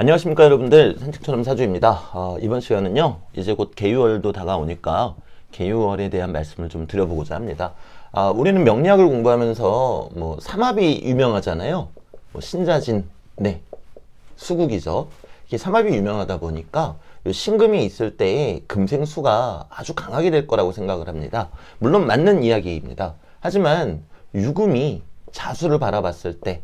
안녕하십니까 여러분들 산책처럼 사주입니다. 어, 이번 시간은요 이제 곧 개유월도 다가오니까 개유월에 대한 말씀을 좀 드려보고자 합니다. 아, 우리는 명리학을 공부하면서 뭐 삼합이 유명하잖아요. 뭐 신자진, 네, 수국이죠. 이게 삼합이 유명하다 보니까 요 신금이 있을 때에 금생수가 아주 강하게 될 거라고 생각을 합니다. 물론 맞는 이야기입니다. 하지만 유금이 자수를 바라봤을 때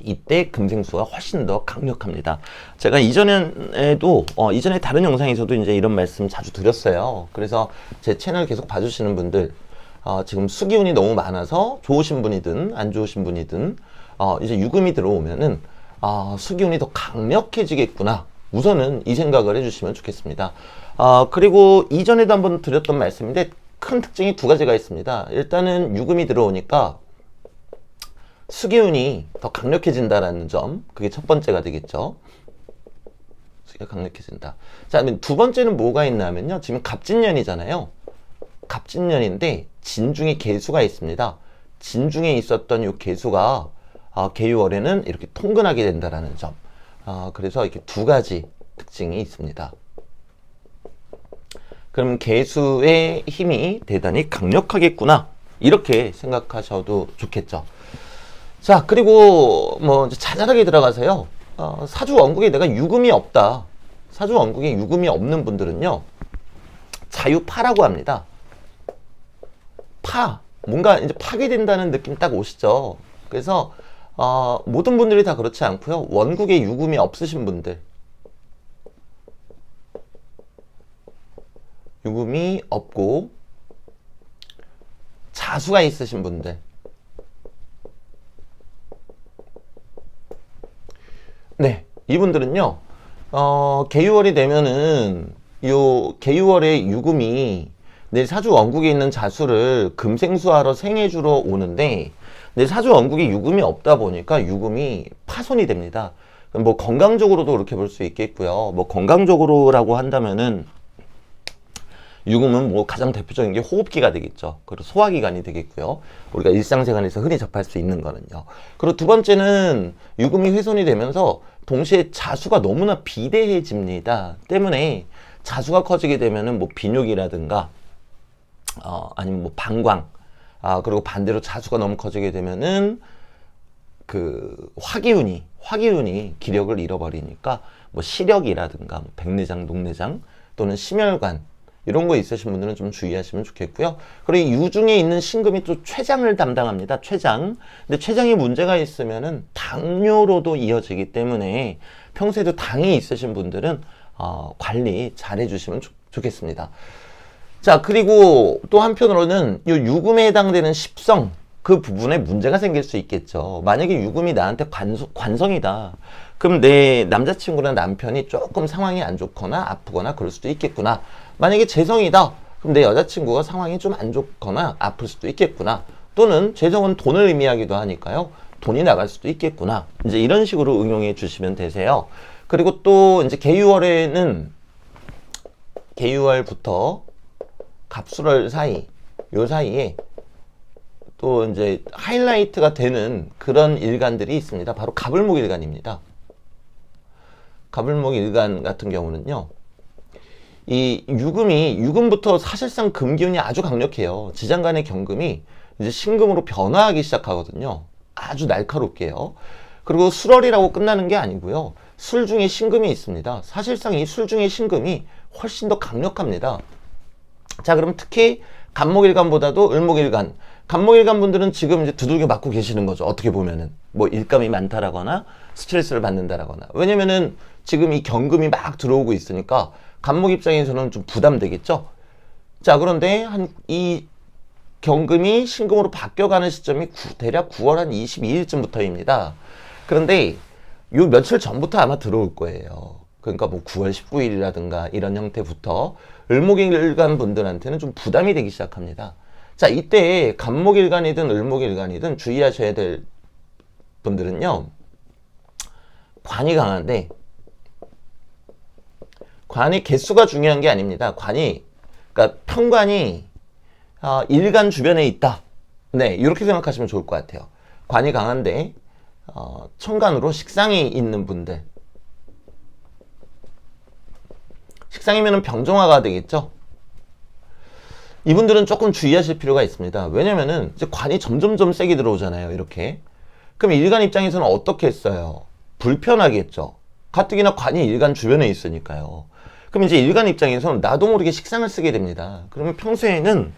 이때 금생수가 훨씬 더 강력합니다. 제가 이전에도 어, 이전에 다른 영상에서도 이제 이런 말씀 자주 드렸어요. 그래서 제 채널 계속 봐주시는 분들 어, 지금 수기운이 너무 많아서 좋으신 분이든 안 좋으신 분이든 어, 이제 유금이 들어오면은 아, 수기운이 더 강력해지겠구나. 우선은 이 생각을 해주시면 좋겠습니다. 아, 그리고 이전에도 한번 드렸던 말씀인데 큰 특징이 두 가지가 있습니다. 일단은 유금이 들어오니까 수기운이 더 강력해진다라는 점, 그게 첫 번째가 되겠죠. 수기가 강력해진다. 자, 두 번째는 뭐가 있냐면요. 지금 갑진년이잖아요. 갑진년인데 진중에 개수가 있습니다. 진중에 있었던 이 개수가 아, 개유월에는 이렇게 통근하게 된다라는 점. 아, 그래서 이렇게 두 가지 특징이 있습니다. 그럼 개수의 힘이 대단히 강력하겠구나. 이렇게 생각하셔도 좋겠죠. 자, 그리고 뭐 자잘하게 들어가서요. 어, 사주 원국에 내가 유금이 없다. 사주 원국에 유금이 없는 분들은요. 자유파라고 합니다. 파. 뭔가 이제 파괴된다는 느낌 딱 오시죠. 그래서 어, 모든 분들이 다 그렇지 않고요. 원국에 유금이 없으신 분들. 유금이 없고 자수가 있으신 분들. 네, 이분들은요, 어, 개유월이 되면은, 요, 개유월의 유금이 내 사주 원국에 있는 자수를 금생수하러 생해주러 오는데, 내 사주 원국에 유금이 없다 보니까 유금이 파손이 됩니다. 뭐 건강적으로도 그렇게 볼 수 있겠고요. 뭐 건강적으로라고 한다면은, 유금은 뭐 가장 대표적인 게 호흡기가 되겠죠. 그리고 소화기관이 되겠고요. 우리가 일상생활에서 흔히 접할 수 있는 거는요. 그리고 두 번째는 유금이 훼손이 되면서 동시에 자수가 너무나 비대해집니다. 때문에 자수가 커지게 되면은 뭐 비뇨기라든가 어, 아니면 뭐 방광 아 그리고 반대로 자수가 너무 커지게 되면은 그 화기운이 화기운이 기력을 잃어버리니까 뭐 시력이라든가 뭐 백내장, 녹내장 또는 심혈관 이런 거 있으신 분들은 좀 주의하시면 좋겠고요. 그리고 유중에 있는 신금이 또 췌장을 담당합니다. 췌장. 근데 췌장에 문제가 있으면은 당뇨로도 이어지기 때문에 평소에도 당이 있으신 분들은 어, 관리 잘 해주시면 좋, 좋겠습니다. 자, 그리고 또 한편으로는 이 유금에 해당되는 십성 그 부분에 문제가 생길 수 있겠죠. 만약에 유금이 나한테 관성, 관성이다. 그럼 내 남자친구나 남편이 조금 상황이 안 좋거나 아프거나 그럴 수도 있겠구나. 만약에 재성이다. 그럼 내 여자친구가 상황이 좀 안 좋거나 아플 수도 있겠구나. 또는 재성은 돈을 의미하기도 하니까요. 돈이 나갈 수도 있겠구나. 이제 이런 식으로 응용해 주시면 되세요. 그리고 또 이제 개유월에는 개유월부터 갑술월 사이, 요 사이에 또 이제 하이라이트가 되는 그런 일간들이 있습니다. 바로 가불목 일간입니다. 가불목 일간 같은 경우는요. 이 유금이 유금부터 사실상 금기운이 아주 강력해요. 지장간의 경금이 이제 신금으로 변화하기 시작하거든요. 아주 날카롭게요. 그리고 술월이라고 끝나는 게 아니고요. 술 중에 신금이 있습니다. 사실상 이 술 중에 신금이 훨씬 더 강력합니다. 자, 그럼 특히 간목일간보다도 을목일간. 간목일간 분들은 지금 이제 두들겨 맞고 계시는 거죠. 어떻게 보면은. 뭐 일감이 많다라거나 스트레스를 받는다라거나. 왜냐면은 지금 이 경금이 막 들어오고 있으니까 간목 입장에서는 좀 부담되겠죠. 자, 그런데 한 이 경금이 신금으로 바뀌어가는 시점이 구- 대략 9월 한 22일쯤부터입니다. 그런데 요 며칠 전부터 아마 들어올 거예요. 그러니까 뭐 9월 19일이라든가 이런 형태부터 을목일간 분들한테는 좀 부담이 되기 시작합니다. 자, 이때 간목일간이든 을목일간이든 주의하셔야 될 분들은요. 관이 강한데 관이 개수가 중요한 게 아닙니다. 관이 그러니까 편관이 어, 일간 주변에 있다. 네, 이렇게 생각하시면 좋을 것 같아요. 관이 강한데 어, 천간으로 식상이 있는 분들 식상이면 병정화가 되겠죠. 이분들은 조금 주의하실 필요가 있습니다. 왜냐면은 이제 관이 점점점 세게 들어오잖아요. 이렇게. 그럼 일간 입장에서는 어떻게 했어요? 불편하겠죠. 가뜩이나 관이 일간 주변에 있으니까요. 그럼 이제 일간 입장에서는 나도 모르게 식상을 쓰게 됩니다. 그러면 평소에는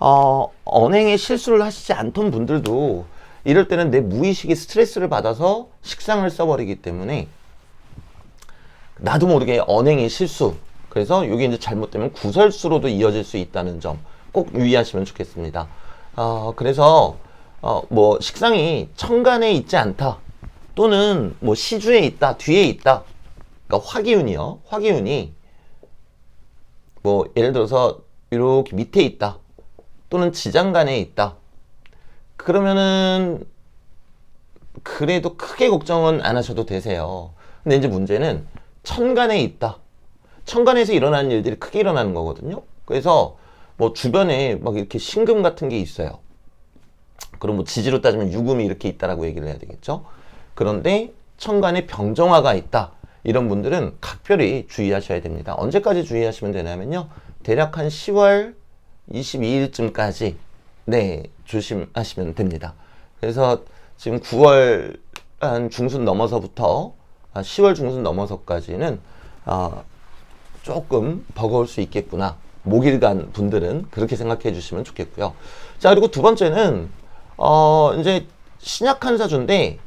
어, 언행에 실수를 하시지 않던 분들도 이럴 때는 내 무의식이 스트레스를 받아서 식상을 써버리기 때문에 나도 모르게 언행의 실수. 그래서 이게 이제 잘못되면 구설수로도 이어질 수 있다는 점 꼭 유의하시면 좋겠습니다. 어, 그래서 어, 뭐 식상이 천간에 있지 않다. 또는 뭐 시주에 있다, 뒤에 있다. 그러니까 화기운이요. 화기운이 뭐 예를 들어서 이렇게 밑에 있다. 또는 지장간에 있다. 그러면은 그래도 크게 걱정은 안 하셔도 되세요. 근데 이제 문제는 천간에 있다. 천간에서 일어나는 일들이 크게 일어나는 거거든요. 그래서 뭐 주변에 막 이렇게 신금 같은 게 있어요. 그럼 뭐 지지로 따지면 유금이 이렇게 있다라고 얘기를 해야 되겠죠. 그런데 천간에 병정화가 있다. 이런 분들은 각별히 주의하셔야 됩니다. 언제까지 주의하시면 되냐면요. 대략 한 10월 22일쯤까지 네 조심하시면 됩니다. 그래서 지금 9월 한 중순 넘어서부터 10월 중순 넘어서까지는 아, 조금 버거울 수 있겠구나. 목일간 분들은 그렇게 생각해 주시면 좋겠고요. 자, 그리고 두 번째는, 어, 이제 신약한 사주인데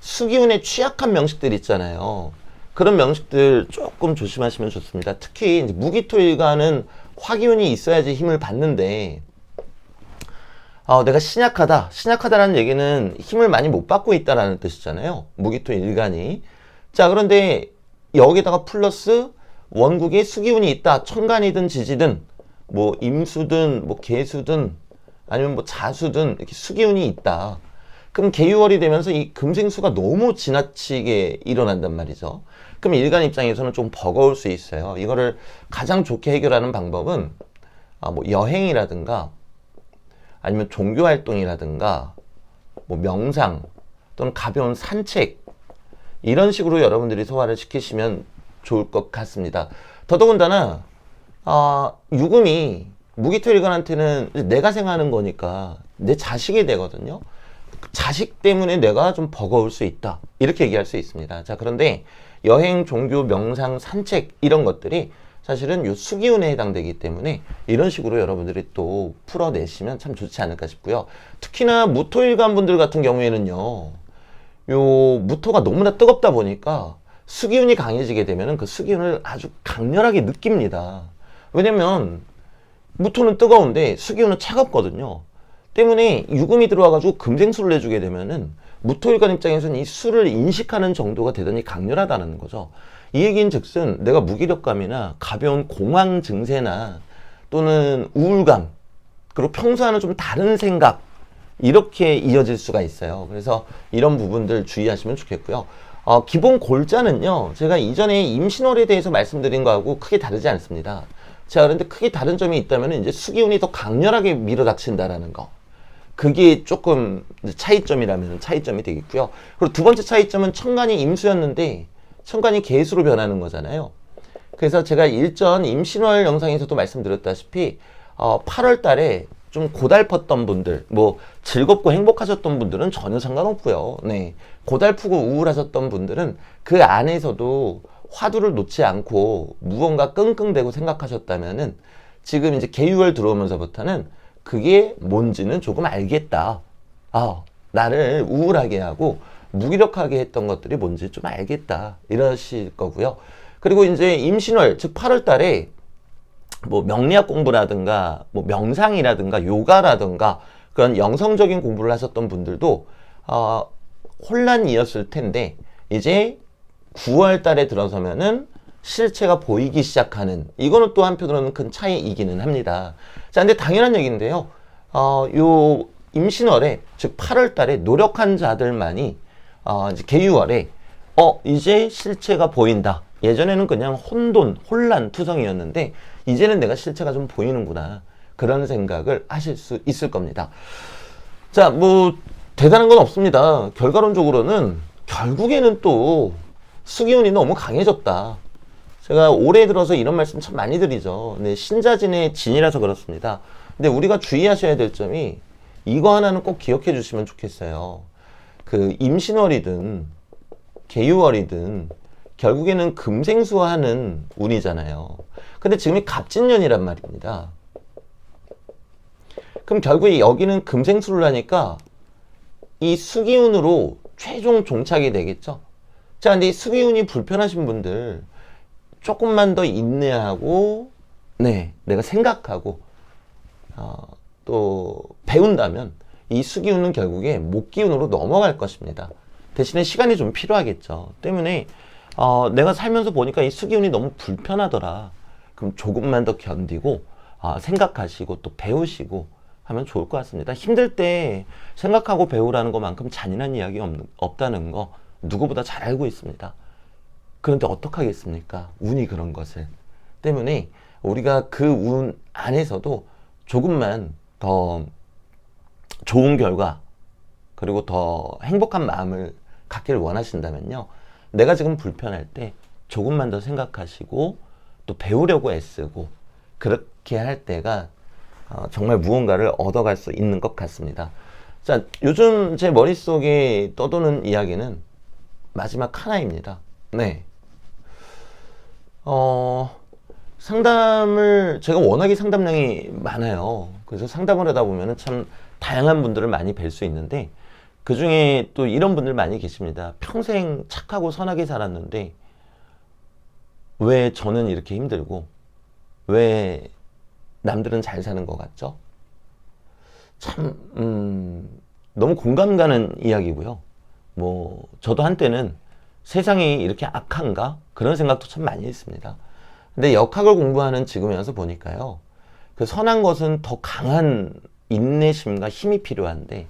수기운에 취약한 명식들 있잖아요. 그런 명식들 조금 조심하시면 좋습니다. 특히 무기토일간은 화기운이 있어야지 힘을 받는데, 어, 내가 신약하다. 신약하다라는 얘기는 힘을 많이 못 받고 있다라는 뜻이잖아요. 무기토 일간이. 자, 그런데 여기다가 플러스 원국에 수기운이 있다. 천간이든 지지든 뭐 임수든 뭐 개수든 아니면 뭐 자수든 이렇게 수기운이 있다. 그럼 개유월이 되면서 이 금생수가 너무 지나치게 일어난단 말이죠. 그럼 일간 입장에서는 좀 버거울 수 있어요. 이거를 가장 좋게 해결하는 방법은 아, 뭐 여행이라든가 아니면 종교 활동이라든가 뭐 명상 또는 가벼운 산책 이런 식으로 여러분들이 소화를 시키시면 좋을 것 같습니다. 더더군다나 어, 유금이 무기토 일간한테는 내가 생하는 거니까 내 자식이 되거든요. 자식 때문에 내가 좀 버거울 수 있다. 이렇게 얘기할 수 있습니다. 자, 그런데 여행, 종교, 명상, 산책 이런 것들이 사실은 요 수기운에 해당되기 때문에 이런 식으로 여러분들이 또 풀어내시면 참 좋지 않을까 싶고요. 특히나 무토일간 분들 같은 경우에는요. 요 무토가 너무나 뜨겁다 보니까 수기운이 강해지게 되면 그 수기운을 아주 강렬하게 느낍니다. 왜냐면 무토는 뜨거운데 수기운은 차갑거든요. 때문에 유금이 들어와가지고 금생수를 내주게 되면은 무토일간 입장에서는 이 수를 인식하는 정도가 대단히 강렬하다는 거죠. 이 얘기인 즉슨 내가 무기력감이나 가벼운 공황 증세나 또는 우울감 그리고 평소와는 좀 다른 생각 이렇게 이어질 수가 있어요. 그래서 이런 부분들 주의하시면 좋겠고요. 어, 기본 골자는요, 제가 이전에 임신월에 대해서 말씀드린 거하고 크게 다르지 않습니다. 자, 그런데 크게 다른 점이 있다면 이제 수기운이 더 강렬하게 밀어닥친다라는 거. 그게 조금 차이점이라면 차이점이 되겠고요. 그리고 두 번째 차이점은 천간이 임수였는데 천간이 개수로 변하는 거잖아요. 그래서 제가 일전 임신월 영상에서도 말씀드렸다시피 어, 8월 달에 좀 고달팠던 분들, 뭐 즐겁고 행복하셨던 분들은 전혀 상관없고요. 네. 고달프고 우울하셨던 분들은 그 안에서도 화두를 놓지 않고 무언가 끙끙대고 생각하셨다면은 지금 이제 개유월 들어오면서부터는 그게 뭔지는 조금 알겠다. 아, 나를 우울하게 하고 무기력하게 했던 것들이 뭔지 좀 알겠다. 이러실 거고요. 그리고 이제 임신월, 즉 8월 달에 뭐 명리학 공부라든가 뭐 명상이라든가 요가라든가 그런 영성적인 공부를 하셨던 분들도 어, 혼란이었을 텐데 이제 9월 달에 들어서면은 실체가 보이기 시작하는 이거는 또 한편으로는 큰 차이이기는 합니다. 자, 근데 당연한 얘기인데요. 어, 요 임신월에 즉 8월 달에 노력한 자들만이 어, 이제 개유월에 어, 이제 실체가 보인다. 예전에는 그냥 혼돈, 혼란, 투성이었는데 이제는 내가 실체가 좀 보이는구나. 그런 생각을 하실 수 있을 겁니다. 자, 뭐 대단한 건 없습니다. 결과론적으로는 결국에는 또 수기운이 너무 강해졌다. 제가 올해 들어서 이런 말씀 참 많이 드리죠. 네, 신자진의 진이라서 그렇습니다. 근데 우리가 주의하셔야 될 점이 이거 하나는 꼭 기억해 주시면 좋겠어요. 그 임신월이든 개유월이든 결국에는 금생수하는 운이잖아요. 근데 지금이 갑진년이란 말입니다. 그럼 결국에 여기는 금생수를 하니까 이 수기운으로 최종 종착이 되겠죠. 자, 근데 이 수기운이 불편하신 분들 조금만 더 인내하고, 네, 내가 생각하고, 어, 또 배운다면 이 수기운은 결국에 목기운으로 넘어갈 것입니다. 대신에 시간이 좀 필요하겠죠. 때문에 어, 내가 살면서 보니까 이 수기운이 너무 불편하더라. 그럼 조금만 더 견디고 아, 생각하시고 또 배우시고 하면 좋을 것 같습니다. 힘들 때 생각하고 배우라는 것만큼 잔인한 이야기 없, 없다는 거 누구보다 잘 알고 있습니다. 그런데 어떡하겠습니까? 운이 그런 것을. 때문에 우리가 그 운 안에서도 조금만 더 좋은 결과 그리고 더 행복한 마음을 갖기를 원하신다면요. 내가 지금 불편할 때 조금만 더 생각하시고 또 배우려고 애쓰고 그렇게 할 때가 어, 정말 무언가를 얻어갈 수 있는 것 같습니다. 자, 요즘 제 머릿속에 떠도는 이야기는 마지막 하나입니다. 네. 어, 상담을 제가 워낙에 상담량이 많아요. 그래서 상담을 하다 보면은 참 다양한 분들을 많이 뵐 수 있는데 그 중에 또 이런 분들 많이 계십니다. 평생 착하고 선하게 살았는데 왜 저는 이렇게 힘들고 왜 남들은 잘 사는 것 같죠? 참 음, 너무 공감 가는 이야기고요. 뭐 저도 한때는 세상이 이렇게 악한가 그런 생각도 참 많이 했습니다. 근데 역학을 공부하는 지금에 와서 보니까요. 그 선한 것은 더 강한 인내심과 힘이 필요한데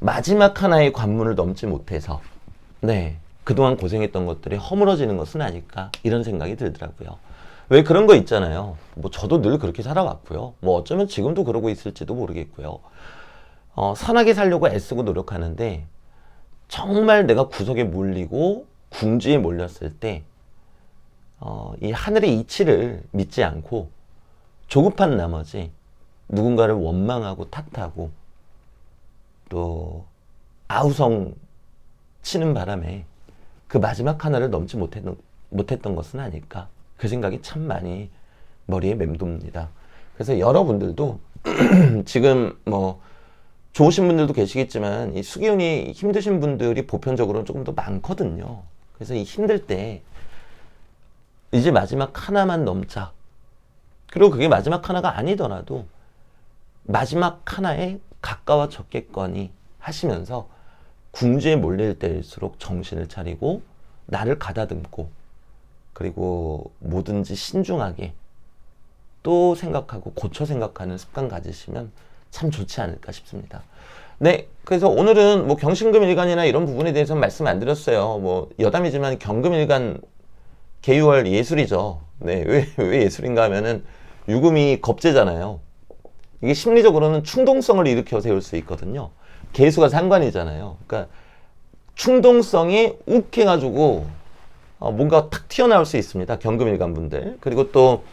마지막 하나의 관문을 넘지 못해서 네 그동안 고생했던 것들이 허물어지는 것은 아닐까 이런 생각이 들더라고요. 왜 그런 거 있잖아요. 뭐 저도 늘 그렇게 살아왔고요. 뭐 어쩌면 지금도 그러고 있을지도 모르겠고요. 어, 선하게 살려고 애쓰고 노력하는데 정말 내가 구석에 몰리고 궁지에 몰렸을 때 어, 이 하늘의 이치를 믿지 않고 조급한 나머지 누군가를 원망하고 탓하고 또 아우성 치는 바람에 그 마지막 하나를 넘지 못했던, 못했던 것은 아닐까 그 생각이 참 많이 머리에 맴돕니다. 그래서 여러분들도 지금 뭐 좋으신 분들도 계시겠지만 이 수기운이 힘드신 분들이 보편적으로 조금 더 많거든요. 그래서 이 힘들 때 이제 마지막 하나만 넘자. 그리고 그게 마지막 하나가 아니더라도 마지막 하나에 가까워졌겠거니 하시면서 궁지에 몰릴 때일수록 정신을 차리고 나를 가다듬고 그리고 뭐든지 신중하게 또 생각하고 고쳐 생각하는 습관 가지시면 참 좋지 않을까 싶습니다. 네, 그래서 오늘은 뭐 경신금일간이나 이런 부분에 대해서 말씀 안 드렸어요. 뭐 여담이지만 경금 일간 개유월 예술이죠. 네, 왜, 왜 예술인가 하면은 유금이 겁재잖아요. 이게 심리적으로는 충동성을 일으켜 세울 수 있거든요. 개수가 상관이잖아요. 그러니까 충동성이 욱해가지고 어, 뭔가 탁 튀어나올 수 있습니다. 경금일간 분들. 그리고 또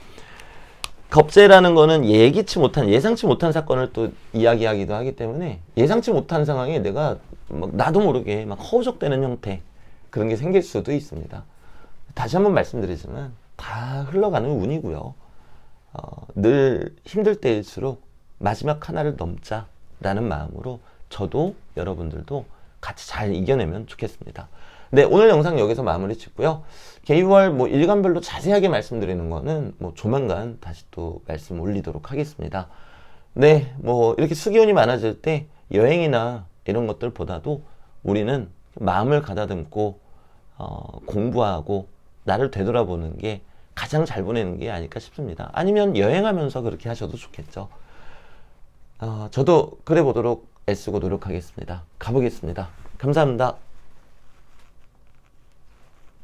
겁재라는 거는 예기치 못한 예상치 못한 사건을 또 이야기하기도 하기 때문에 예상치 못한 상황에 내가 막 나도 모르게 막 허우적대는 형태 그런 게 생길 수도 있습니다. 다시 한번 말씀드리지만 다 흘러가는 운이고요. 어, 늘 힘들 때일수록 마지막 하나를 넘자라는 마음으로 저도 여러분들도 같이 잘 이겨내면 좋겠습니다. 네, 오늘 영상 여기서 마무리 짓고요. 개유월 뭐 일간별로 자세하게 말씀드리는 거는 뭐 조만간 다시 또 말씀 올리도록 하겠습니다. 네, 뭐 이렇게 수기운이 많아질 때 여행이나 이런 것들보다도 우리는 마음을 가다듬고 어, 공부하고 나를 되돌아보는 게 가장 잘 보내는 게 아닐까 싶습니다. 아니면 여행하면서 그렇게 하셔도 좋겠죠. 어, 저도 그래 보도록 애쓰고 노력하겠습니다. 가보겠습니다. 감사합니다.